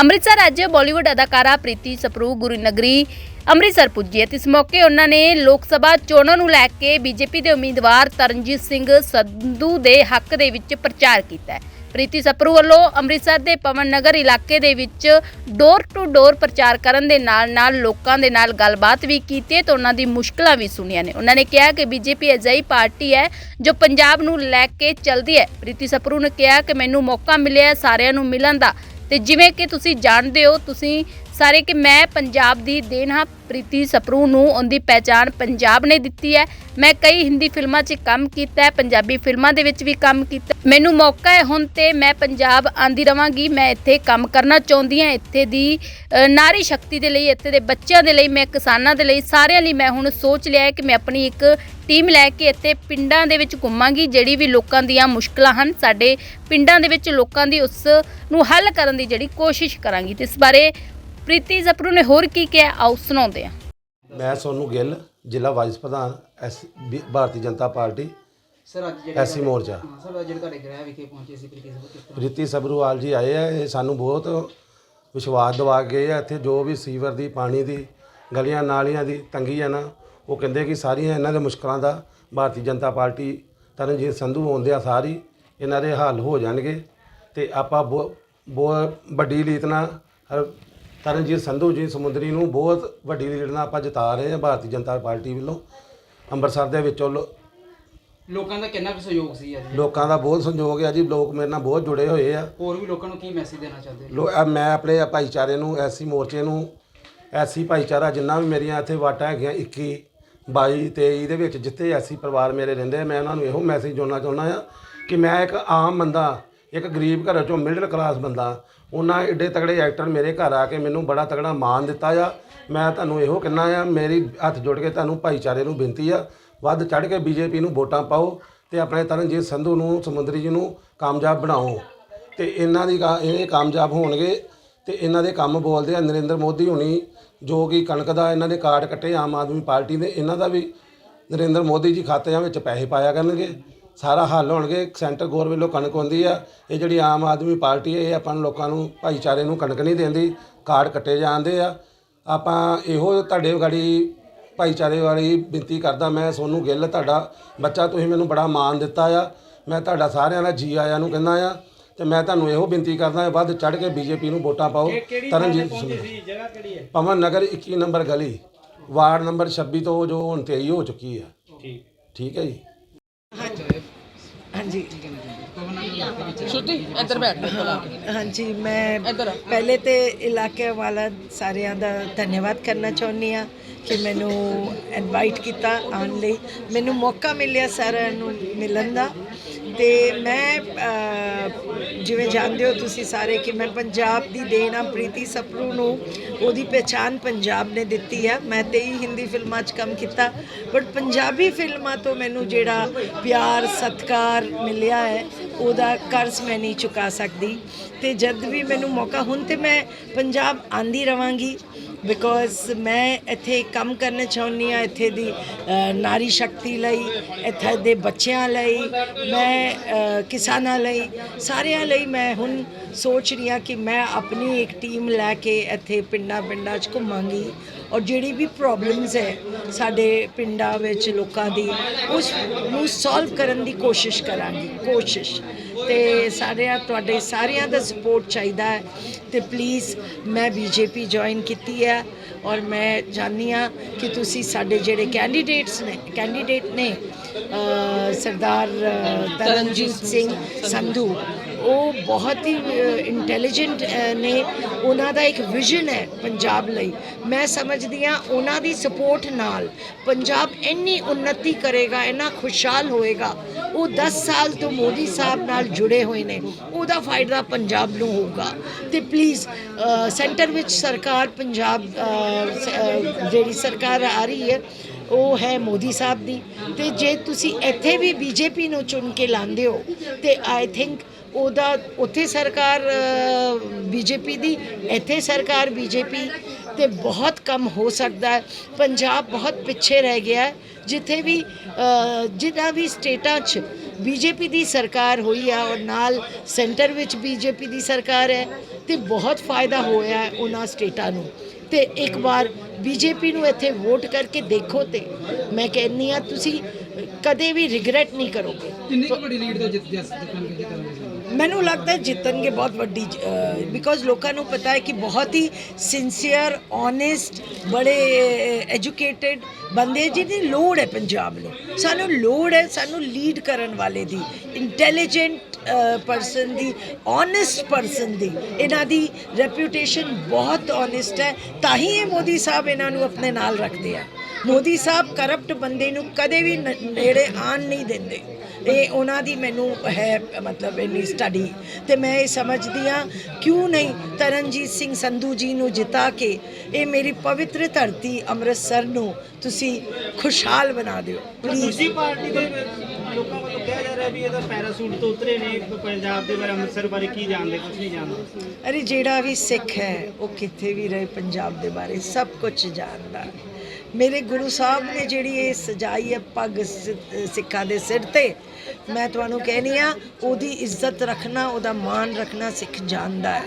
ਅੰਮ੍ਰਿਤਸਰ ਅੱਜ ਬਾਲੀਵੁੱਡ ਅਦਾਕਾਰਾ ਪ੍ਰੀਤੀ ਸਪਰੂ ਗੁਰੂ ਨਗਰੀ ਅੰਮ੍ਰਿਤਸਰ ਪੁੱਜੀ ਅਤੇ ਇਸ ਮੌਕੇ ਉਹਨਾਂ ਨੇ ਲੋਕ ਸਭਾ ਚੋਣਾਂ ਨੂੰ ਲੈ ਕੇ ਬੀਜੇਪੀ ਦੇ ਉਮੀਦਵਾਰ ਤਰਨਜੀਤ ਸਿੰਘ ਸੰਧੂ ਦੇ ਹੱਕ ਦੇ ਵਿੱਚ ਪ੍ਰਚਾਰ ਕੀਤਾ ਹੈ। ਪ੍ਰੀਤੀ ਸਪਰੂ ਵੱਲੋਂ ਅੰਮ੍ਰਿਤਸਰ ਦੇ ਪਵਨ ਨਗਰ ਇਲਾਕੇ ਦੇ ਵਿੱਚ ਡੋਰ ਟੂ ਡੋਰ ਪ੍ਰਚਾਰ ਕਰਨ ਦੇ ਨਾਲ-ਨਾਲ ਲੋਕਾਂ ਦੇ ਨਾਲ ਗੱਲਬਾਤ ਵੀ ਕੀਤੀ ਹੈ ਤੇ ਉਹਨਾਂ ਦੀ ਮੁਸ਼ਕਲਾਂ ਵੀ ਸੁਣੀਆਂ ਨੇ। ਉਹਨਾਂ ਨੇ ਕਿਹਾ ਕਿ ਬੀਜੇਪੀ ਅਜਿਹੀ ਪਾਰਟੀ ਹੈ ਜੋ ਪੰਜਾਬ ਨੂੰ ਲੈ ਕੇ ਚੱਲਦੀ ਹੈ। ਪ੍ਰੀਤੀ ਸਪਰੂ ਨੇ ਕਿਹਾ ਕਿ ਮੈਨੂੰ ਮੌਕਾ ਮਿਲਿਆ ਸਾਰਿਆਂ ਨੂੰ ਮਿਲਣ ਦਾ। ਤੇ ਜਿਵੇਂ ਕਿ ਤੁਸੀਂ ਜਾਣਦੇ ਹੋ ਤੁਸੀਂ ਸਾਰੇ ਕਿ ਮੈਂ ਪੰਜਾਬ ਦੀ ਦੇਣ ਹਾਂ ਪ੍ਰੀਤੀ ਸਪਰੂ ਨੂੰ ਉਹਦੀ ਪਹਿਚਾਣ ਪੰਜਾਬ ਨੇ ਦਿੱਤੀ ਹੈ। ਮੈਂ ਕਈ ਹਿੰਦੀ ਫਿਲਮਾਂ 'ਚ ਕੰਮ ਕੀਤਾ ਹੈ ਪੰਜਾਬੀ ਫਿਲਮਾਂ ਦੇ ਵਿੱਚ ਵੀ ਕੰਮ ਕੀਤਾ ਮੈਨੂੰ ਮੌਕਾ ਹੈ ਹੁਣ ਤੇ ਮੈਂ ਪੰਜਾਬ ਆਂਦੀ ਰਵਾਂਗੀ। ਮੈਂ ਇੱਥੇ ਕੰਮ ਕਰਨਾ ਚਾਹੁੰਦੀ ਹਾਂ ਇੱਥੇ ਦੀ ਅ, ਨਾਰੀ ਸ਼ਕਤੀ ਦੇ ਲਈ ਇੱਥੇ ਦੇ ਬੱਚਿਆਂ ਦੇ ਲਈ ਮੈਂ ਕਿਸਾਨਾਂ ਦੇ ਲਈ ਸਾਰਿਆਂ ਲਈ ਮੈਂ ਹੁਣ ਸੋਚ ਲਿਆ ਹੈ ਕਿ ਮੈਂ ਆਪਣੀ ਇੱਕ ਟੀਮ ਲੈ ਕੇ ਇੱਥੇ ਪਿੰਡਾਂ ਦੇ ਵਿੱਚ ਘੁੰਮਾਂਗੀ ਜਿਹੜੀ ਵੀ ਲੋਕਾਂ ਦੀਆਂ ਮੁਸ਼ਕਲਾਂ ਹਨ ਸਾਡੇ ਪਿੰਡਾਂ ਦੇ ਵਿੱਚ ਲੋਕਾਂ ਦੀ ਉਸ ਨੂੰ ਹੱਲ ਕਰਨ ਦੀ ਜਿਹੜੀ ਕੋਸ਼ਿਸ਼ ਕਰਾਂਗੀ। ਤੇ ਇਸ ਬਾਰੇ ਪ੍ਰੀਤੀ ਜ਼ਪਰੂ ਨੇ ਹੋਰ ਕੀ ਕਿਹਾ? ਆਓ ਸੁਣਾਉਂਦੇ ਹਾਂ। ਮੈਂ ਸੋਨੂ ਗਿੱਲ ਜ਼ਿਲ੍ਹਾ ਵਾਈਸ ਪ੍ਰਧਾਨ ਐਸ ਬੀ- ਭਾਰਤੀ ਜਨਤਾ ਪਾਰਟੀ ਸਰ ਅੱਜ ਜਿਹੜੇ ਐਸੀ ਮੋਰਚਾ। ਹਾਂ ਸਰ ਅੱਜ ਜਿਹੜੇ ਤੁਹਾਡੇ ਗ੍ਰਹਿ ਵਿਖੇ ਪਹੁੰਚੇ ਸੀ ਪ੍ਰੀਤੀ ਸਭਾ ਕਿਸ ਤਰ੍ਹਾਂ? ਪ੍ਰੀਤੀ ਸਬਰੂਵਾਲ ਜੀ ਆਏ ਆ ਇਹ ਸਾਨੂੰ ਬਹੁਤ ਵਿਸ਼ਵਾਸ ਦਿਵਾ ਕੇ ਗਏ ਆ। ਇੱਥੇ ਜੋ ਵੀ ਸੀਵਰ ਦੀ ਪਾਣੀ ਦੀ ਗਲੀਆਂ ਨਾਲੀਆਂ ਦੀ ਤੰਗੀ ਆ ਨਾ ਉਹ ਕਹਿੰਦੇ ਕਿ ਸਾਰੀਆਂ ਇਹਨਾਂ ਦੇ ਮੁਸ਼ਕਲਾਂ ਦਾ ਭਾਰਤੀ ਜਨਤਾ ਪਾਰਟੀ ਤਰਨਜੀਤ ਸੰਧੂ ਆਉਂਦੇ ਆ ਸਾਰੀ ਇਹਨਾਂ ਦੇ ਹੱਲ ਹੋ ਜਾਣਗੇ। ਤੇ ਆਪਾਂ ਬਹੁਤ ਵੱਡੀ ਲੀਤ ਨਾਲ ਹਰ- ਤਰਨਜੀਤ ਸੰਧੂ ਜੀ ਸਮੁੰਦਰੀ ਨੂੰ ਬਹੁਤ ਵੱਡੀ ਲੀਡ ਨਾਲ ਆਪਾਂ ਜਿਤਾ ਰਹੇ ਹਾਂ ਭਾਰਤੀ ਜਨਤਾ ਪਾਰਟੀ ਵੱਲੋਂ। ਅੰਮ੍ਰਿਤਸਰ ਦੇ ਵਿੱਚੋਂ ਲੋ- ਲੋਕਾਂ ਦਾ ਕਿੰਨਾ ਕੁ ਸਹਿਯੋਗ ਸੀ ਅੱਜ? ਲੋਕਾਂ ਦਾ ਬਹੁਤ ਸੰਯੋਗ ਹੈ ਜੀ ਲੋਕ ਮੇਰੇ ਨਾਲ ਬਹੁਤ ਜੁੜੇ ਹੋਏ ਆ। ਹੋਰ ਵੀ ਲੋਕਾਂ ਨੂੰ ਕੀ ਮੈਸੇਜ ਦੇਣਾ ਚਾਹੁੰਦੇ ਹੋ? ਲੋ ਅਹ ਮੈਂ ਆਪਣੇ ਭਾਈਚਾਰੇ ਨੂੰ ਐਸੀ ਮੋਰਚੇ ਨੂੰ ਐਸੀ ਭਾਈਚਾਰਾ ਜਿੰਨਾ ਵੀ ਮੇਰੀਆਂ ਇੱਥੇ ਵਾਟਾਂ ਹੈਗੀਆਂ 21 22 23 ਦੇ ਵਿੱਚ ਜਿੱਥੇ ਐਸੀ ਪਰਿਵਾਰ ਮੇਰੇ ਰਹਿੰਦੇ ਆ, ਮੈਂ ਉਹਨਾਂ ਨੂੰ ਇਹੋ ਮੈਸੇਜ ਦੇਣਾ ਚਾਹੁੰਦਾ ਆ ਕਿ ਮੈਂ ਇੱਕ ਆਮ ਬੰਦਾ ਇੱਕ ਗਰੀਬ ਘਰ ਚੋਂ ਮਿਡਲ ਕਲਾਸ ਬੰਦਾ ਉਹਨਾਂ ਏਡੇ ਤਗੜੇ ਐਕਟਰ ਮੇਰੇ ਘਰ ਆ ਕੇ ਮੈਨੂੰ ਬੜਾ ਤਗੜਾ ਮਾਣ ਦਿੱਤਾ ਆ। ਮੈਂ ਤੁਹਾਨੂੰ ਇਹੋ ਕਹਿਣਾ ਆ, ਮੇਰੀ ਹੱਥ ਜੋੜ ਕੇ ਤੁਹਾਨੂੰ ਭਾਈਚਾਰੇ ਨੂੰ ਬੇਨਤੀ ਆ, ਵੱਧ ਚੜ ਕੇ ਬੀਜੇਪੀ ਨੂੰ ਵੋਟਾਂ ਪਾਓ ਤੇ ਆਪਣੇ ਤਰਨਜੀਤ ਸੰਧੂ ਨੂੰ, ਸਮੁੰਦਰੀ ਜੀ ਨੂੰ ਕਾਮਯਾਬ ਬਣਾਓ। ਤੇ ਇਹਨਾਂ ਦੀ ਕਾ- ਇਹ ਕਾਮਯਾਬ ਹੋਣਗੇ ਤੇ ਇਹਨਾਂ ਦੇ ਕੰਮ ਬੋਲਦੇ ਆ ਨਰਿੰਦਰ ਮੋਦੀ ਹੋਣੀ, ਜੋ ਕਿ ਕਣਕ ਦਾ ਇਹਨਾਂ ਦੇ ਕਾਰਡ ਕੱਟੇ ਆਮ ਆਦਮੀ ਪਾਰਟੀ ਦੇ, ਇਹਨਾਂ ਦਾ ਵੀ ਨਰਿੰਦਰ ਮੋਦੀ ਜੀ ਖਾਤਿਆਂ ਵਿੱਚ ਪੈਸੇ ਪਾਇਆ ਕਰਨਗੇ। ਸਾਰਾ ਹੱਲ ਹੋਣਗੇ ਸੈਂਟਰ ਗੌਰ ਵੱਲੋਂ ਕਣਕ ਆਉਂਦੀ ਆ ਇਹ ਜਿਹੜੀ ਆਮ ਆਦਮੀ ਪਾਰਟੀ ਹੈ ਇਹ ਆਪਾਂ ਨੂੰ ਲੋਕਾਂ ਨੂੰ ਭਾਈਚਾਰੇ ਨੂੰ ਕਣਕ ਨਹੀਂ ਦਿੰਦੀ ਕਾਰਡ ਕੱਟੇ ਜਾਂਦੇ ਆ। ਆਪਾਂ ਇਹੋ ਤੁਹਾਡੇ ਗਾੜੀ ਭਾਈਚਾਰੇ ਵਾਲੀ ਬੇਨਤੀ ਕਰਦਾ ਮੈਂ ਸੋਨੂੰ ਗਿੱਲ ਤੁਹਾਡਾ ਬੱਚਾ ਤੁਸੀਂ ਮੈਨੂੰ ਬੜਾ ਮਾਣ ਦਿੱਤਾ ਆ। ਮੈਂ ਤੁਹਾਡਾ ਸਾਰਿਆਂ ਦਾ ਜੀ ਆਇਆਂ ਨੂੰ ਕਹਿੰਦਾ ਆ ਤੇ ਮੈਂ ਤੁਹਾਨੂੰ ਇਹੋ ਬੇਨਤੀ ਕਰਦਾ ਵੱਧ ਚੜ ਕੇ ਬੀਜੇਪੀ ਨੂੰ ਵੋਟਾਂ ਪਾਓ। ਤਰਨਜੀਤ ਸਿੰਘ ਜਗ੍ਹਾ ਕਿਹੜੀ ਹੈ? ਪਵਨ ਨਗਰ 21 ਨੰਬਰ ਗਲੀ ਵਾਰਡ ਨੰਬਰ 26 ਤੋਂ ਜੋ ਹੁਣ 23 ਹੋ ਚੁੱਕੀ ਆ। ਠੀਕ। ਠੀਕ ਹੈ ਜੀ। ਹਾਂਜੀ। ਸ਼ੁੱਤੀ ਇੱਧਰ ਬੈਠ ਹਾਂਜੀ ਮੈਂ ਪਹਿਲੇ ਤੇ ਇਲਾਕੇ ਵਾਲਾ ਸਾਰਿਆਂ ਦਾ ਧੰਨਵਾਦ ਕਰਨਾ ਚਾਹੁੰਦੀ ਆ ਕਿ ਮੈਨੂੰ ਇਨਵਾਈਟ ਕੀਤਾ ਆਉਣ ਲਈ। ਮੈਨੂੰ ਮੌਕਾ ਮਿਲਿਆ ਸਾਰਿਆਂ ਨੂੰ ਮਿਲਣ ਦਾ। ਤੇ ਮੈਂ ਜਿਵੇਂ ਜਾਣਦੇ ਹੋ ਤੁਸੀਂ ਸਾਰੇ ਕਿ ਮੈਂ ਪੰਜਾਬ ਦੀ ਦੇਣ ਆ, ਪ੍ਰੀਤੀ ਸਪਰੂ ਨੂੰ ਉਹਦੀ ਪਹਿਚਾਨ ਪੰਜਾਬ ਨੇ ਦਿੱਤੀ ਆ। ਮੈਂ ਤੇ ਹੀ ਹਿੰਦੀ ਫਿਲਮਾਂ 'ਚ ਕੰਮ ਕੀਤਾ ਬਟ ਪੰਜਾਬੀ ਫਿਲਮਾਂ ਤੋਂ ਮੈਨੂੰ ਜਿਹੜਾ ਪਿਆਰ, ਸਤਿਕਾਰ ਮਿਲਿਆ ਹੈ, ਉਹਦਾ ਕਰਜ਼ ਮੈਂ ਨਹੀਂ ਚੁਕਾ ਸਕਦੀ। ਤੇ ਜਦ ਵੀ ਮੈਨੂੰ ਮੌਕਾ, ਹੁਣ ਤੇ ਮੈਂ ਪੰਜਾਬ ਆਂਦੀ ਰਵਾਂਗੀ। ਬਿਕੋਜ਼ ਮੈਂ ਇੱਥੇ ਕੰਮ ਕਰਨਾ ਚਾਹੁੰਦੀ ਆ ਇੱਥੇ ਦੀ ਨਾਰੀ ਸ਼ਕਤੀ ਲਈ, ਇੱਥੇ ਦੇ ਬੱਚਿਆਂ ਲਈ, ਮੈਂ ਕਿਸਾਨਾਂ ਲਈ, ਸਾਰਿਆਂ ਲਈ ਮੈਂ ਹੁਣ ਸੋਚ ਰਹੀ ਹਾਂ ਕਿ ਮੈਂ ਆਪਣੀ ਇੱਕ ਟੀਮ ਲੈ ਕੇ ਇੱਥੇ ਪਿੰਡਾਂ ਪਿੰਡਾਂ 'ਚ ਘੁੰਮਾਂਗੀ ਔਰ ਜਿਹੜੀ ਵੀ ਪ੍ਰੋਬਲਮਸ ਹੈ ਸਾਡੇ ਪਿੰਡਾਂ ਵਿੱਚ ਲੋਕਾਂ ਦੀ, ਉਸ ਨੂੰ ਸੋਲਵ ਕਰਨ ਦੀ ਕੋਸ਼ਿਸ਼ ਕਰਾਂਗੀ, ਕੋਸ਼ਿਸ਼। ਤੇ ਸਾਰਿਆਂ ਤੁਹਾਡੇ ਸਾਰਿਆਂ ਦਾ ਸਪੋਰਟ ਚਾਹੀਦਾ ਹੈ। ਤੇ ਪਲੀਜ਼ ਮੈਂ ਬੀਜੇਪੀ ਜੁਆਇਨ ਕੀਤੀ ਹੈ ਔਰ ਮੈਂ ਜਾਣਦੀ ਹਾਂ ਕਿ ਤੁਸੀਂ ਸਾਡੇ ਜਿਹੜੇ ਕੈਂਡੀਡੇਟਸ ਨੇ ਕੈਂਡੀਡੇਟ ਨੇ ਸਰਦਾਰ ਤਰਨਜੀਤ ਸਿੰਘ ਸੰਧੂ ਉਹ ਬਹੁਤ ਹੀ ਇੰਟੈਲੀਜੈਂਟ ਨੇ। ਉਹਨਾਂ ਦਾ ਇੱਕ ਵਿਜ਼ਨ ਹੈ ਪੰਜਾਬ ਲਈ। ਮੈਂ ਸਮਝਦੀ ਹਾਂ ਉਹਨਾਂ ਦੀ ਸਪੋਰਟ ਨਾਲ ਪੰਜਾਬ ਇੰਨੀ ਉન્નਤੀ ਕਰੇਗਾ, ਇੰਨਾ ਖੁਸ਼ਹਾਲ ਹੋਏਗਾ। ਉਹ 10 ਸਾਲ ਤੋਂ ਮੋਦੀ ਸਾਹਿਬ ਨਾਲ ਜੁੜੇ ਹੋਏ ਨੇ। ਉਹਦਾ ਫਾਇਦਾ ਪੰਜਾਬ ਨੂੰ ਹੋਊਗਾ। ਤੇ ਪਲੀਜ਼ ਸੈਂਟਰ ਵਿੱਚ ਸਰਕਾਰ ਪੰਜਾਬ ਜਿਹੜੀ ਸਰਕਾਰ ਆ ਰਹੀ ਹੈ, ਉਹ ਹੈ ਮੋਦੀ ਸਾਹਿਬ ਦੀ। ਤੇ ਜੇ ਤੁਸੀਂ ਇੱਥੇ ਵੀ ਬੀਜੇਪੀ ਨੂੰ ਚੁਣ ਕੇ ਲਾਉਂਦੇ ਹੋ, ਤੇ ਆਈ ਥਿੰਕ ਉਹਦਾ ਉੱਥੇ ਸਰਕਾਰ ਬੀਜੇਪੀ ਦੀ ਇੱਥੇ ਸਰਕਾਰ ਬੀਜੇਪੀ ਤੇ ਬਹੁਤ ਕੰਮ ਹੋ ਸਕਦਾ ਹੈ। ਪੰਜਾਬ ਬਹੁਤ ਪਿੱਛੇ ਰਹਿ ਗਿਆ ਹੈ। ਜਿੱਥੇ ਵੀ ਅ, ਜਿਨ੍ਹਾਂ ਵੀ ਸਟੇਟਾਂ 'ਚ ਬੀਜੇਪੀ ਦੀ ਸਰਕਾਰ ਹੋਈ ਆ ਔਰ ਨਾਲ ਸੈਂਟਰ ਵਿੱਚ ਬੀਜੇਪੀ ਦੀ ਸਰਕਾਰ ਹੈ ਤੇ ਬਹੁਤ ਫਾਇਦਾ ਹੋਇਆ ਉਹਨਾਂ ਸਟੇਟਾਂ ਨੂੰ। ਤੇ ਇੱਕ ਵਾਰ ਬੀਜੇਪੀ ਨੂੰ ਇੱਥੇ ਵੋਟ ਕਰਕੇ ਦੇਖੋ ਤੇ ਮੈਂ ਕਹਿੰਨੀ ਆ ਤੁਸੀਂ ਕਦੇ ਵੀ ਰਿਗਰੈਟ ਨਹੀਂ ਕਰੋਗੇ। ਕਿੰਨੀ ਵੱਡੀ ਲੀਡ ਤੋਂ ਜਿੱਤ ਜਿੱਤਣਗੇ ਮੈਨੂੰ ਲੱਗਦਾ ਜਿੱਤਣਗੇ ਬਹੁਤ ਵੱਡੀ ਬਿਕੋਜ਼ ਲੋਕਾਂ ਨੂੰ ਪਤਾ ਹੈ ਕਿ ਬਹੁਤ ਹੀ ਸਿੰਸੀਅਰ ਓਨੈਸਟ ਬੜੇ ਐਜੂਕੇਟਿਡ ਬੰਦੇ ਜਿਹਦੀ ਲੋੜ ਹੈ ਪੰਜਾਬ ਨੂੰ। ਸਾਨੂੰ ਲੋੜ ਹੈ ਸਾਨੂੰ ਲੀਡ ਕਰਨ ਵਾਲੇ ਦੀ ਇੰਟੈਲੀਜੈਂਟ ਪਰਸਨ ਦੀ ਓਨੈਸਟ ਪਰਸਨ ਦੀ। ਇਹਨਾਂ ਦੀ ਰੈਪਿਊਟੇਸ਼ਨ ਬਹੁਤ ਓਨੈਸਟ ਹੈ, ਤਾਂ ਹੀ ਇਹ ਮੋਦੀ ਸਾਹਿਬ ਇਹਨਾਂ ਨੂੰ ਆਪਣੇ ਨਾਲ ਰੱਖਦੇ ਆ। ਮੋਦੀ ਸਾਹਿਬ ਕਰਪਟ ਬੰਦੇ ਨੂੰ ਕਦੇ ਵੀ ਨੇੜੇ ਆਣ ਨਹੀਂ ਦਿੰਦੇ। ਇਹ ਉਹਨਾਂ ਦੀ ਮੈਨੂੰ ਹੈ ਮਤਲਬ ਇੰਨੀ ਸਟੱਡੀ ਤੇ ਮੈਂ ਇਹ ਸਮਝਦੀ ਆ ਕਿਉਂ ਨਹੀਂ ਤਰਨਜੀਤ ਸਿੰਘ ਸੰਧੂ ਜੀ ਨੂੰ ਜਿਤਾ ਕੇ ਇਹ ਮੇਰੀ ਪਵਿੱਤਰ ਧਰਤੀ ਅੰਮ੍ਰਿਤਸਰ ਨੂੰ ਤੁਸੀਂ ਖੁਸ਼ਹਾਲ ਬਣਾ ਦਿਓ ਦੂਜੀ ਪਾਰਟੀ ਦੇ ਲੋਕਾਂ ਵੱਲੋਂ ਕਿਹਾ ਜਾ ਰਿਹਾ ਵੀ ਇਹ ਤਾਂ ਪੈਰਾਸੂਟ ਤੋਂ ਉਤਰੇ ਨੇ ਪੰਜਾਬ ਦੇ ਬਾਰੇ ਅੰਮ੍ਰਿਤਸਰ ਬਾਰੇ ਕੀ ਜਾਣਦੇ ਕੁਝ ਨਹੀਂ ਜਾਣਦੇ? ਅਰੇ ਜਿਹੜਾ ਵੀ ਸਿੱਖ ਹੈ ਉਹ ਕਿੱਥੇ ਵੀ ਰਹੇ ਪੰਜਾਬ ਦੇ ਬਾਰੇ ਸਭ ਕੁਝ ਜਾਣਦਾ। ਮੇਰੇ ਗੁਰੂ ਸਾਹਿਬ ਨੇ ਜਿਹੜੀ ਇਹ ਸਜਾਈ ਹੈ ਪੱਗ ਸਿੱਖਾਂ ਦੇ ਸਿਰ ਤੇ ਮੈਂ ਤੁਹਾਨੂੰ ਕਹਿਨੀ ਆ, ਉਹਦੀ ਇੱਜ਼ਤ ਰੱਖਣਾ, ਉਹਦਾ ਮਾਣ ਰੱਖਣਾ ਸਿੱਖ ਜਾਣਦਾ ਹੈ।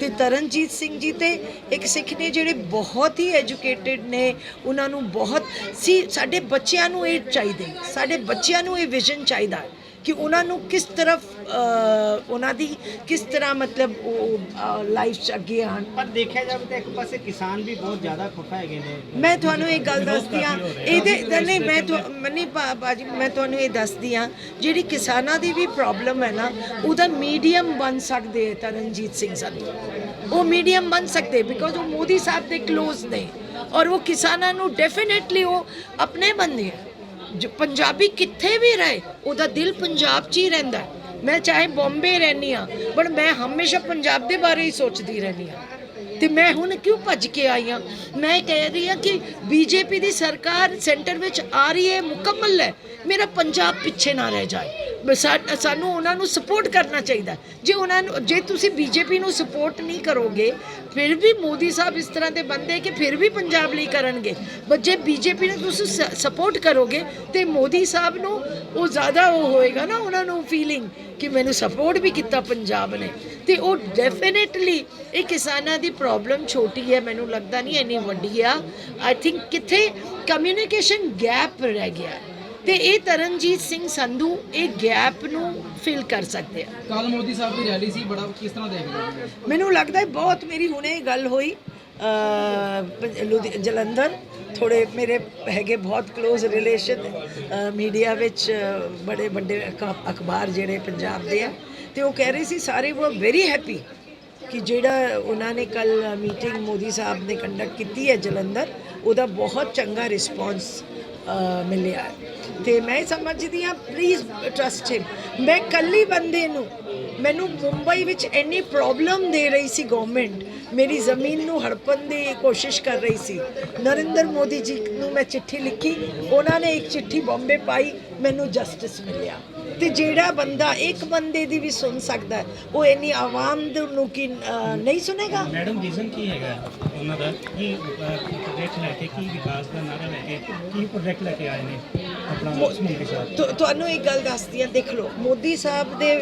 ਤੇ ਤਰਨਜੀਤ ਸਿੰਘ ਜੀ ਤੇ ਇੱਕ ਸਿੱਖ ਨੇ ਜਿਹੜੇ ਬਹੁਤ ਹੀ ਐਜੂਕੇਟਿਡ ਨੇ, ਉਹਨਾਂ ਨੂੰ ਬਹੁਤ, ਸੀ, ਸਾਡੇ ਬੱਚਿਆਂ ਨੂੰ ਇਹ ਚਾਹੀਦੇ, ਸਾਡੇ ਬੱਚਿਆਂ ਨੂੰ ਇਹ ਵਿਜ਼ਨ ਚਾਹੀਦਾ ਹੈ। ਕਿ ਉਹਨਾਂ ਨੂੰ ਕਿਸ ਤਰਫ ਅ, ਉਹਨਾਂ ਦੀ ਕਿਸ ਤਰ੍ਹਾਂ ਮਤਲਬ ਉਹ ਲਾਈਫ ਚ ਅੱਗੇ ਆਣ ਪਰ ਦੇਖਿਆ ਜਾਵੇ ਤਾਂ ਇੱਕ ਪਾਸੇ ਕਿਸਾਨ ਵੀ ਬਹੁਤ ਜ਼ਿਆਦਾ ਖਫਾ ਹੈਗੇ ਨੇ। ਮੈਂ ਤੁਹਾਨੂੰ ਇੱਕ ਗੱਲ ਦੱਸਦੀ ਆ ਇਹਦੇ ਨਹੀਂ ਮੈਂ ਬਾ- ਬਾਜੀ ਮੈਂ ਤੁਹਾਨੂੰ ਇਹ ਦੱਸਦੀ ਆ ਜਿਹੜੀ ਕਿਸਾਨਾਂ ਦੀ ਵੀ ਪ੍ਰੋਬਲਮ ਹੈ ਨਾ ਉਹਦਾ ਮੀਡੀਅਮ ਬਣ ਸਕਦੇ ਹੈ ਤਰਨਜੀਤ ਸਿੰਘ ਸੰਧੂ ਉਹ ਮੀਡੀਅਮ ਬਣ ਸਕਦੇ ਬਿਕੋਜ਼ ਉਹ ਮੋਦੀ ਸਾਹਿਬ ਦੇ ক্লোਜ਼ ਨੇ ਔਰ ਉਹ ਕਿਸਾਨਾਂ ਨੂੰ ਡੈਫੀਨਿਟਲੀ ਉਹ ਆਪਣੇ ਬੰਦੇ ਆ। ਜੋ ਪੰਜਾਬੀ ਕਿੱਥੇ ਵੀ ਰਹੇ, ਉਹਦਾ ਦਿਲ ਪੰਜਾਬ 'ਚ ਹੀ ਰਹਿੰਦਾ ਮੈਂ ਚਾਹੇ ਬੰਬੇ ਰਹਿੰਦੀ ਆ ਪਰ ਮੈਂ ਹਮੇਸ਼ਾ ਪੰਜਾਬ ਦੇ ਬਾਰੇ ਹੀ ਸੋਚਦੀ ਰਹਿੰਦੀ ਆ ਤੇ ਮੈਂ ਹੁਣ ਕਿਉਂ ਭੱਜ ਕੇ ਆਈ ਹਾਂ? ਮੈਂ ਕਹਿ ਰਹੀ ਹਾਂ ਕਿ ਬੀਜੇਪੀ ਦੀ ਸਰਕਾਰ ਸੈਂਟਰ ਵਿੱਚ ਆ ਰਹੀ ਹੈ, ਮੁਕੰਮਲ ਹੈ। ਮੇਰਾ ਪੰਜਾਬ ਪਿੱਛੇ ਨਾ ਰਹਿ ਜਾਏ। ਸਾਨੂੰ ਉਹਨਾਂ ਨੂੰ ਸਪੋਰਟ ਕਰਨਾ ਚਾਹੀਦਾ ਜੇ ਉਹਨਾਂ ਨੂੰ ਜੇ ਤੁਸੀਂ ਬੀਜੇਪੀ ਨੂੰ ਸਪੋਰਟ ਨਹੀਂ ਕਰੋਗੇ, ਫਿਰ ਵੀ ਮੋਦੀ ਸਾਹਿਬ ਇਸ ਤਰ੍ਹਾਂ ਦੇ ਬੰਦੇ ਕਿ ਫਿਰ ਵੀ ਪੰਜਾਬ ਲਈ ਕਰਨਗੇ। ਬਟ ਜੇ ਬੀਜੇਪੀ ਨੂੰ ਤੁਸੀਂ ਸਪੋਰਟ ਕਰੋਗੇ, ਤੇ ਮੋਦੀ ਸਾਹਿਬ ਨੂੰ ਉਹ ਜ਼ਿਆਦਾ ਉਹ ਹੋਏਗਾ ਨਾ ਉਹਨਾਂ ਨੂੰ ਫੀਲਿੰਗ ਕਿ ਮੈਨੂੰ ਸਪੋਰਟ ਵੀ ਕੀਤਾ ਪੰਜਾਬ ਨੇ। ਤੇ ਉਹ ਡੈਫੀਨਿਟਲੀ ਇਹ ਕਿਸਾਨਾਂ ਦੀ ਪ੍ਰੋਬਲਮ ਛੋਟੀ ਹੈ, ਮੈਨੂੰ ਲੱਗਦਾ ਨਹੀਂ ਇੰਨੀ ਵੱਡੀ ਆ। ਆਈ ਥਿੰਕ ਕਿੱਥੇ ਕਮਿਊਨੀਕੇਸ਼ਨ ਗੈਪ ਰਹਿ ਗਿਆ। ਤੇ ਇਹ ਤਰਨਜੀਤ ਸਿੰਘ ਸੰਧੂ ਇਹ ਗੈਪ ਨੂੰ ਫਿਲ ਕਰ ਸਕਦੇ ਆ। ਕੱਲ ਮੋਦੀ ਸਾਹਿਬ ਦੀ ਰੈਲੀ ਸੀ ਬੜਾ ਕਿਸ ਤਰ੍ਹਾਂ ਦੇਖਦੇ ਹੋ ਜੀ? ਮੈਨੂੰ ਲੱਗਦਾ ਹੈ ਬਹੁਤ ਮੇਰੀ ਹੁਣੇ ਗੱਲ ਹੋਈ। ਜਲੰਧਰ ਥੋੜੇ ਮੇਰੇ ਹੈਗੇ ਬਹੁਤ ক্লোਜ਼ ਰਿਲੇਸ਼ਨ ਮੀਡੀਆ ਵਿੱਚ ਬੜੇ ਵੱਡੇ ਅਖ- ਅਖਬਾਰ ਜਿਹੜੇ ਪੰਜਾਬ ਦੇ ਆ। ਤੇ ਉਹ ਕਹਿ ਰਹੇ ਸੀ ਸਾਰੇ ਉਹ ਵੈਰੀ ਹੈਪੀ ਕਿ ਜਿਹੜਾ ਉਹਨਾਂ ਨੇ ਕੱਲ ਮੀਟਿੰਗ ਮੋਦੀ ਸਾਹਿਬ ਨੇ ਕੰਡਕਟ ਕੀਤੀ ਹੈ ਜਲੰਧਰ, ਉਹਦਾ ਬਹੁਤ ਚੰਗਾ ਰਿਸਪੌਂਸ ਮਿਲਿਆ ਹੈ। ਤੇ ਮੈਂ ਸਮਝਦੀ ਹਾਂ ਪਲੀਜ਼ ਟਰਸਟ ਹਿਮ ਮੈਂ ਕੱਲੀ ਬੰਦੇ ਨੂੰ, ਮੈਨੂੰ ਮੁੰਬਈ ਵਿੱਚ ਇੰਨੀ ਪ੍ਰੋਬਲਮ ਦੇ ਰਹੀ ਸੀ ਗਵਰਨਮੈਂਟ ਮੇਰੀ ਜ਼ਮੀਨ ਨੂੰ ਹੜਪਣ ਦੀ ਕੋਸ਼ਿਸ਼ ਕਰ ਰਹੀ ਸੀ। ਨਰਿੰਦਰ ਮੋਦੀ ਜੀ ਨੂੰ ਮੈਂ ਚਿੱਠੀ ਲਿਖੀ। ਉਹਨਾਂ ਨੇ ਇੱਕ ਚਿੱਠੀ ਬੰਬੇ ਪਾਈ। ਮੈਨੂੰ ਜਸਟਿਸ ਮਿਲਿਆ। ਤੇ ਜਿਹੜਾ ਬੰਦਾ, ਇੱਕ ਬੰਦੇ ਦੀ ਵੀ ਸੁਣ ਸਕਦਾ ਉਹ ਇੰਨੀ ਆਵਾਮ ਨੂੰ ਕੀ ਨਹੀਂ ਸੁਨੇਗਾ ਮੈਡਮ ਵਿਜ਼ਨ ਕੀ ਹੈਗਾ ਉਹਨਾਂ ਦਾ? ਕੀ ਪ੍ਰੋਜੈਕਟ ਲੈ ਕੇ ਕੀ ਵਿਕਾਸ ਦਾ ਨਾਰਾ ਲੈ ਕੇ ਕੀ ਪ੍ਰੋਜੈਕਟ ਲੈ ਕੇ ਆਏ ਨੇ? ਆਪਣਾ ਸਮੁੰਦਰੀ ਸਾਹਿਬ ਤੁ- ਤੁਹਾਨੂੰ ਇੱਕ ਗੱਲ ਦੱਸਦੀ ਹਾਂ ਦੇਖ ਲਓ ਮੋਦੀ ਸਾਹਿਬ ਦੇ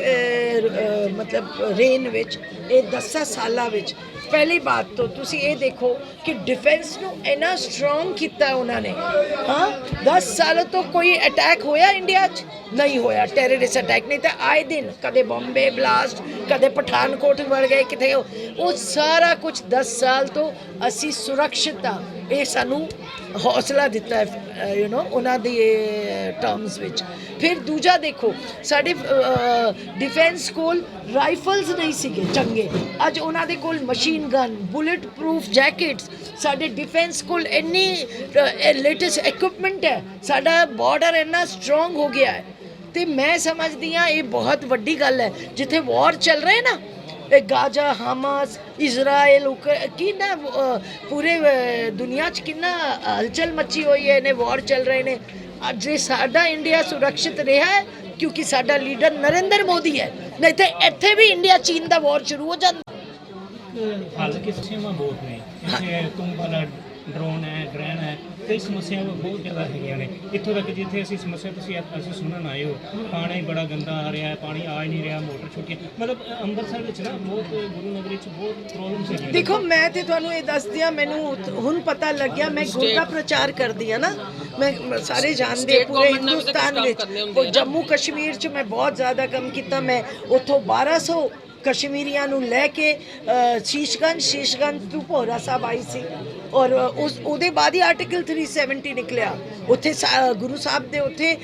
ਮਤਲਬ ਰੇਨ ਵਿੱਚ ਇਹ 10 ਸਾਲਾਂ ਵਿੱਚ ਪਹਿਲੀ ਬਾਤ ਤੋਂ ਤੁਸੀਂ ਇਹ ਦੇਖੋ ਕਿ ਡਿਫੈਂਸ ਨੂੰ ਇੰਨਾ ਸਟਰੋਂਗ ਕੀਤਾ ਉਹਨਾਂ ਨੇ। ਹਾਂ 10 ਸਾਲ ਤੋਂ ਕੋਈ ਅਟੈਕ ਹੋਇਆ ਇੰਡੀਆ 'ਚ? ਨਹੀਂ ਹੋਇਆ ਟੈਰਰਿਸਟ ਅਟੈਕ ਨਹੀਂ ਤਾਂ ਆਏ ਦਿਨ ਕਦੇ ਬੰਬੇ ਬਲਾਸਟ ਕਦੇ ਪਠਾਨਕੋਟ ਵੜ ਗਏ ਕਿਤੇ ਉਹ। ਉਹ ਸਾਰਾ ਕੁਝ 10 ਸਾਲ ਤੋਂ ਅਸੀਂ ਸੁਰੱਖਿਅਤ ਆ। ਇਹ ਸਾਨੂੰ ਹੌਸਲਾ ਦਿੱਤਾ ਹੈ ਯੂ نو ਉਹਨਾਂ ਦੀ ਟਰਮਸ ਵਿੱਚ। ਫਿਰ ਦੂਜਾ ਦੇਖੋ, ਸਾਡੇ ਡਿਫੈਂਸ ਕੋਲ ਰਾਈਫਲਸ ਨਹੀਂ ਸੀਗੇ, ਚੰਗੇ। ਅੱਜ ਉਹਨਾਂ ਦੇ ਕੋਲ machine gun bullet proof jackets ਸਾਡੇ ਡਿਫੈਂਸ ਕੋਲ ਇੰਨੀ ਲੇਟੈਸਟ ਇਕਵਿਪਮੈਂਟ ਹੈ, ਸਾਡਾ ਬਾਰਡਰ ਇੰਨਾ ਸਟਰੋਂਗ ਹੋ ਗਿਆ ਹੈ। ਤੇ ਮੈਂ ਸਮਝਦੀ ਹਾਂ, ਇਹ ਬਹੁਤ ਵੱਡੀ ਗੱਲ ਹੈ। ਜਿੱਥੇ ਵਾਰ ਚੱਲ ਰਹੇ ਨਾ ਇਹ ਗਾਜ਼ਾ ਹਮਾਸ ਇਜ਼ਰਾਈਲ ਕਿੰਨਾ ਪੂਰੇ ਦੁਨੀਆ 'ਚ ਕਿੰਨਾ ਹਲਚਲ ਮੱਚੀ ਹੋਈ ਹੈ ਨੇ ਵਾਰ ਚੱਲ ਰਹੇ ਨੇ। ਅੱਜ ਜੇ ਸਾਡਾ ਇੰਡੀਆ ਸੁਰੱਖਿਅਤ ਰਿਹਾ ਹੈ ਕਿਉਂਕਿ ਸਾਡਾ ਲੀਡਰ ਨਰਿੰਦਰ ਮੋਦੀ ਹੈ। ਨਹੀਂ ਤੇ ਇੱਥੇ ਵੀ ਇੰਡੀਆ ਚੀਨ ਦਾ ਵਾਰ ਸ਼ੁਰੂ ਹੋ ਜਾਂਦਾ। ਹਲ ਕਿਸ ਛੇਵਾਂ ਵੋਟ ਨੇ? ਇੱਥੇ ਤੁੰਗ ਵਾਲਾ ਡਰੋਨ ਹੈ ਗ੍ਰਹਿਣ ਹੈ ਕਈ ਸਮੱਸਿਆਵਾਂ ਬਹੁਤ ਜ਼ਿਆਦਾ ਹੈਗੀਆਂ ਨੇ ਇੱਥੋਂ ਤੱਕ ਜਿੱਥੇ ਅਸੀਂ ਸਮੱਸਿਆ ਤੁਸੀਂ ਅਸੀਂ ਸੁਣਨ ਆਏ ਹੋ ਪਾਣੀ ਬੜਾ ਗੰਦਾ ਆ ਰਿਹਾ ਹੈ ਪਾਣੀ ਆ ਹੀ ਨਹੀਂ ਰਿਹਾ ਮੋਟਰ ਛੁੱਟੀ ਹੈ। ਮਤਲਬ ਅੰਮ੍ਰਿਤਸਰ ਵਿੱਚ ਨਾ ਬਹੁਤ ਗੁਰੂ ਨਗਰੀ 'ਚ ਬਹੁਤ ਪ੍ਰੋਬਲਮਸ ਹੈਗੀਆਂ। ਦੇਖੋ ਮੈਂ ਤੇ ਤੁਹਾਨੂੰ ਇਹ ਦੱਸਦੀ ਆ ਮੈਨੂੰ ਹੁਣ ਪਤਾ ਲੱਗਿਆ ਮੈਂ ਗੁਰੂ ਦਾ ਪ੍ਰਚਾਰ ਕਰਦੀ ਆ ਨਾ ਮੈਂ ਸਾਰੇ ਜਾਣਦੇ ਪੂਰੇ ਹਿੰਦੁਸਤਾਨ ਵਿੱਚ। ਜੰਮੂ ਕਸ਼ਮੀਰ 'ਚ ਮੈਂ ਬਹੁਤ ਜ਼ਿਆਦਾ ਕੰਮ ਕੀਤਾ ਮੈਂ ਉੱਥੋਂ 1200 ਕਸ਼ਮੀਰੀਆਂ ਨੂੰ ਲੈ ਕੇ ਸ਼ੀਸ਼ਗੰਜ ਸ਼ੀਸ਼ਗੰਜ ਤੋਂ ਭੋਰਾ ਸਾਹਿਬ ਆਈ ਸੀ ਔਰ ਉਸ, ਉਹਦੇ ਬਾਅਦ ਹੀ ਆਰਟੀਕਲ 370 ਨਿਕਲਿਆ। ਉੱਥੇ ਸਾ- ਗੁਰੂ ਸਾਹਿਬ ਦੇ ਉੱਥੇ,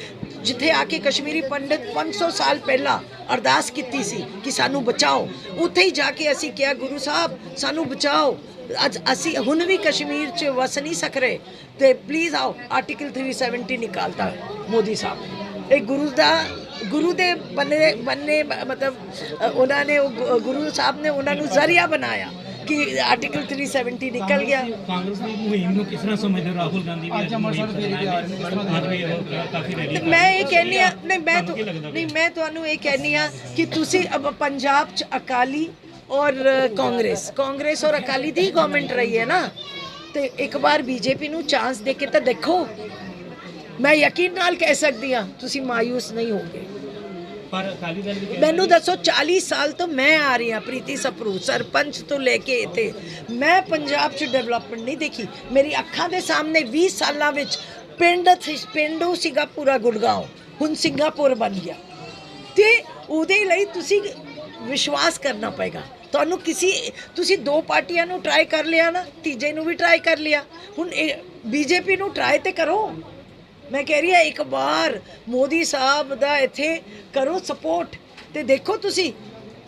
ਜਿੱਥੇ ਆ ਕੇ ਕਸ਼ਮੀਰੀ ਪੰਡਿਤ 500 ਸਾਲ ਪਹਿਲਾਂ ਅਰਦਾਸ ਕੀਤੀ ਸੀ ਕਿ ਸਾਨੂੰ ਬਚਾਓ। ਉੱਥੇ ਹੀ ਜਾ ਕੇ ਅਸੀਂ ਕਿਹਾ, ਗੁਰੂ ਸਾਹਿਬ, ਸਾਨੂੰ ਬਚਾਓ। ਅੱਜ ਅਸੀਂ, ਹੁਣ ਵੀ ਕਸ਼ਮੀਰ 'ਚ ਵਸ ਨਹੀਂ ਸਕ ਰਹੇ। ਤੇ ਪਲੀਜ਼ ਆਓ ਆਰਟੀਕਲ 370 ਨਿਕਾਲਤਾ ਮੋਦੀ ਸਾਹਿਬ ਨੇ। ਇਹ ਗੁਰੂ ਦਾ, ਗੁਰੂ ਦੇ ਬੰਨੇ ਬੰਨੇ, ਮਤਲਬ ਉਹਨਾਂ ਨੇ, ਉਹ ਗੁ- ਗੁਰੂ ਸਾਹਿਬ ਨੇ ਉਹਨਾਂ ਨੂੰ ਜ਼ਰੀਆ ਬਣਾਇਆ। ਕਿ ਆਰਟੀਕਲ 370 ਨਿਕਲ ਗਿਆ। ਕਾਂਗਰਸ ਦੀ ਮੁਹਿੰਮ ਨੂੰ ਕਿਸ ਤਰ੍ਹਾਂ ਸਮਝਦੇ ਹੋ? ਰਾਹੁਲ ਗਾਂਧੀ ਵੀ ਅੱਜ ਅੰਮ੍ਰਿਤਸਰ ਫੇਰੀ ਤੇ ਆ ਰਹੇ ਨੇ, ਕਾਫੀ ਰੈਲੀ ਮੈਂ ਇਹ ਕਹਿੰਨੀ ਆ ਨਹੀਂ ਮੈਂ ਨਹੀਂ ਮੈਂ ਤੁਹਾਨੂੰ ਇਹ ਕਹਿੰਨੀ ਆ ਕਿ ਤੁਸੀਂ ਪੰਜਾਬ ਚ ਅਕਾਲੀ ਔਰ ਕਾਂਗਰਸ ਕਾਂਗਰਸ ਔਰ ਅਕਾਲੀ ਦੀ ਗਵਰਨਮੈਂਟ ਰਹੀ ਹੈ ਨਾ। ਤੇ ਇੱਕ ਵਾਰ ਬੀਜੇਪੀ ਨੂੰ ਚਾਂਸ ਦੇ ਕੇ ਤਾਂ ਦੇਖੋ। ਮੈਂ ਯਕੀਨ ਨਾਲ ਕਹਿ ਸਕਦੀ ਆ ਤੁਸੀਂ ਮਾਇੂਸ ਨਹੀਂ ਹੋਗੇ ਪਰ ਅਕਾਲੀ ਦਲ ਵੀ ਕਹਿੰਦਾ ਮੈਨੂੰ ਦੱਸੋ 40 ਸਾਲ ਤੋਂ ਮੈਂ ਆ ਰਹੀ ਹਾਂ ਪ੍ਰੀਤੀ ਸਪਰੂ ਸਰਪੰਚ ਤੋਂ ਲੈ ਕੇ ਇੱਥੇ। ਮੈਂ ਪੰਜਾਬ 'ਚ ਡਿਵੈਲਪਮੈਂਟ ਨਹੀਂ ਦੇਖੀ। ਮੇਰੀ ਅੱਖਾਂ ਦੇ ਸਾਹਮਣੇ 20 ਸਾਲਾਂ ਵਿੱਚ ਪਿੰਡ ਪਿੰਡੂ ਸੀਗਾ ਪੂਰਾ ਗੁੜਗਾਉਂ ਹੁਣ ਸਿੰਗਾਪੁਰ ਬਣ ਗਿਆ। ਤੇ ਉਹਦੇ ਲਈ ਤੁਸੀਂ ਵਿਸ਼ਵਾਸ ਕਰਨਾ ਪਏਗਾ। ਤੁਹਾਨੂੰ ਕਿਸੇ ਤੁਸੀਂ ਦੋ ਪਾਰਟੀਆਂ ਨੂੰ ਟਰਾਈ ਕਰ ਲਿਆ ਨਾ ਤੀਜੇ ਨੂੰ ਵੀ ਟਰਾਈ ਕਰ ਲਿਆ। ਹੁਣ ਬੀਜੇਪੀ ਨੂੰ ਟਰਾਈ ਤੇ ਕਰੋ। ਮੈਂ ਕਹਿ ਰਹੀ ਹਾਂ, ਇੱਕ ਵਾਰ ਮੋਦੀ ਸਾਹਿਬ ਦਾ ਇੱਥੇ ਕਰੋ ਸਪੋਰਟ ਤੇ ਦੇਖੋ ਤੁਸੀਂ,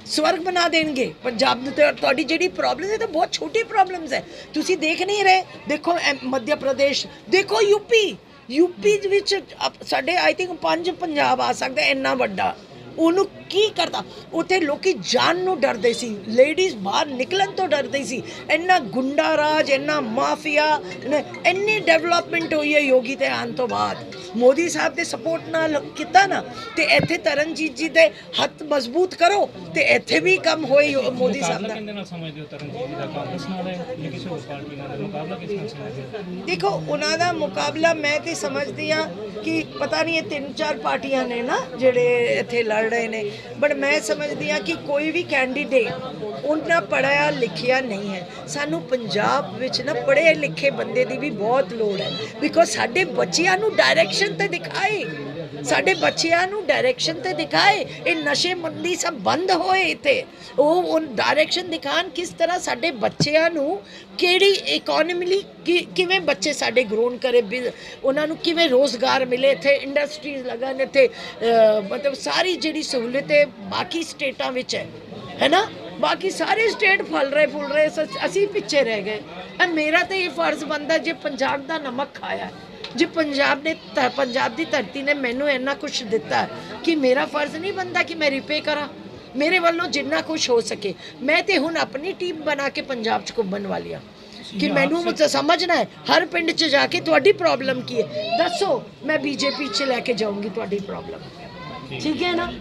ਸਵਰਗ ਬਣਾ ਦੇਣਗੇ। ਪੰਜਾਬ ਨੂੰ ਤੇ ਤੁਹਾਡੀ ਜਿਹੜੀ ਪ੍ਰੋਬਲਮ ਹੈ ਤਾਂ ਬਹੁਤ ਛੋਟੀ ਪ੍ਰੋਬਲਮਸ ਹੈ। ਤੁਸੀਂ ਦੇਖ ਨਹੀਂ ਰਹੇ। ਦੇਖੋ, ਐਮ- ਮੱਧ ਪ੍ਰਦੇਸ਼, ਦੇਖੋ ਯੂਪੀ ਯੂਪੀ ਦੇ ਵਿੱਚ ਸਾਡੇ ਆਈ ਥਿੰਕ ਪੰਜ ਪੰਜਾਬ ਆ ਸਕਦਾ, ਇੰਨਾ ਵੱਡਾ। ਉਹਨੂੰ ਕੀ ਕਰਦਾ? ਉੱਥੇ ਲੋਕੀ ਜਾਨ ਨੂੰ ਡਰਦੇ ਸੀ। ਲੇਡੀਜ਼ ਬਾਹਰ ਨਿਕਲਣ ਤੋਂ ਡਰਦੇ ਸੀ। ਇੰਨਾ ਗੁੰਡਾ ਰਾਜ ਇੰਨਾ ਮਾਫੀਆ ਨੇ- ਇੰਨੀ ਡਿਵੈਲਪਮੈਂਟ ਹੋਈ ਹੈ ਯੋਗੀ ਤੇ ਆਉਣ ਤੋਂ ਬਾਅਦ। ਮੋਦੀ ਸਾਹਿਬ ਦੇ ਸਪੋਰਟ ਨਾਲ ਕੀਤਾ ਨਾ ਤੇ ਇੱਥੇ ਤਰਨਜੀਤ ਜੀ ਦੇ ਹੱਥ ਮਜ਼ਬੂਤ ਕਰੋ ਤੇ ਇੱਥੇ ਵੀ ਕੰਮ ਹੋਏ ਮੋਦੀ ਸਾਹਿਬ ਦਾ। ਦੇਖੋ ਉਹਨਾਂ ਦਾ ਮੁਕਾਬਲਾ ਮੈਂ ਤੇ ਸਮਝਦੀ ਆ ਕਿ ਪਤਾ ਨਹੀਂ ਇਹ ਤਿੰਨ ਚਾਰ ਪਾਰਟੀਆਂ ਨੇ ਨਾ ਜਿਹੜੇ ਇੱਥੇ ਲੜ ਰਹੇ ਨੇ। ਬਟ ਮੈਂ ਸਮਝਦੀ ਆ ਕਿ ਕੋਈ ਵੀ ਕੈਂਡੀਡੇਟ ਉਹਨਾਂ ਪੜਿਆ ਲਿਖਿਆ ਨਹੀਂ ਹੈ। ਸਾਨੂੰ ਪੰਜਾਬ ਵਿੱਚ ਨਾ ਪੜ੍ਹੇ ਲਿਖੇ ਬੰਦੇ ਦੀ ਵੀ ਬਹੁਤ ਲੋੜ ਹੈ। ਬਿਕੋਜ਼ ਸਾਡੇ ਬੱਚਿਆਂ ਨੂੰ ਡਾਇਰੈਕਸ਼ਨ ਤੇ ਦਿਖਾਏ। ਸਾਡੇ ਬੱਚਿਆਂ ਨੂੰ ਡਾਇਰੈਕਸ਼ਨ ਤੇ ਦਿਖਾਏ ਇਹ ਨਸ਼ੇ ਮੰਦੀ ਸਭ ਬੰਦ ਹੋਏ ਇੱਥੇ। ਉਹ ਉਹ ਡਾਇਰੈਕਸ਼ਨ ਦਿਖਾਣ ਕਿਸ ਤਰ੍ਹਾਂ ਸਾਡੇ ਬੱਚਿਆਂ ਨੂੰ ਕਿਹੜੀ ਇਕਨੋਮਿਲੀ ਕਿਵੇਂ ਬੱਚੇ ਸਾਡੇ ਗਰੋਨ ਕਰੇ ਬਿ- ਉਹਨਾਂ ਨੂੰ ਕਿਵੇਂ ਰੋਜ਼ਗਾਰ ਮਿਲੇ ਇੱਥੇ ਇੰਡਸਟਰੀਜ਼ ਲੱਗਣ ਇੱਥੇ ਮਤਲਬ ਸਾਰੀ ਜਿਹੜੀ ਸਹੂਲਤ ਹੈ ਬਾਕੀ ਸਟੇਟਾਂ ਵਿੱਚ ਹੈ। ਹੈ ਨਾ? ਬਾਕੀ ਸਾਰੇ ਸਟੇਟ ਫਲ ਰਹੇ ਫੁੱਲ ਰਹੇ ਸ- ਅਸੀਂ ਪਿੱਛੇ ਰਹਿ ਗਏ। ਮੇਰਾ ਤਾਂ ਇਹ ਫਰਜ਼ ਬੰਦਾ ਜੇ ਪੰਜਾਬ ਦਾ ਨਮਕ ਖਾਇਆ। ਹੈ, ਜੇ ਪੰਜਾਬ ਨੇ ਪੰਜਾਬ ਦੀ ਧਰਤੀ ਨੇ ਮੈਨੂੰ ਇੰਨਾ ਕੁਝ ਦਿੱਤਾ ਕਿ ਮੇਰਾ ਫਰਜ਼ ਨਹੀਂ ਬੰਦਾ ਕਿ ਮੈਂ ਰਿਪੇ ਕਰਾਂ। ਮੇਰੇ ਵੱਲੋਂ ਜਿੰਨਾ ਕੁਝ ਹੋ ਸਕੇ। ਮੈਂ ਤੇ ਹੁਣ ਆਪਣੀ ਟੀਮ ਬਣਾ ਕੇ ਪੰਜਾਬ 'ਚ ਘੁੰਮਣ ਵਾਲੀ ਆ ਕਿ ਮੈਨੂੰ ਮੁझे ਸਮਝਣਾ ਹੈ ਹਰ ਪਿੰਡ 'ਚ ਜਾ ਕੇ ਤੁਹਾਡੀ ਪ੍ਰੋਬਲਮ ਕੀ ਹੈ? ਦੱਸੋ ਮੈਂ ਬੀਜੇਪੀ 'ਚ ਲੈ ਕੇ ਜਾਊਂਗੀ ਤੁਹਾਡੀ ਪ੍ਰੋਬਲਮ ਠੀਕ ਹੈ ਨਾ?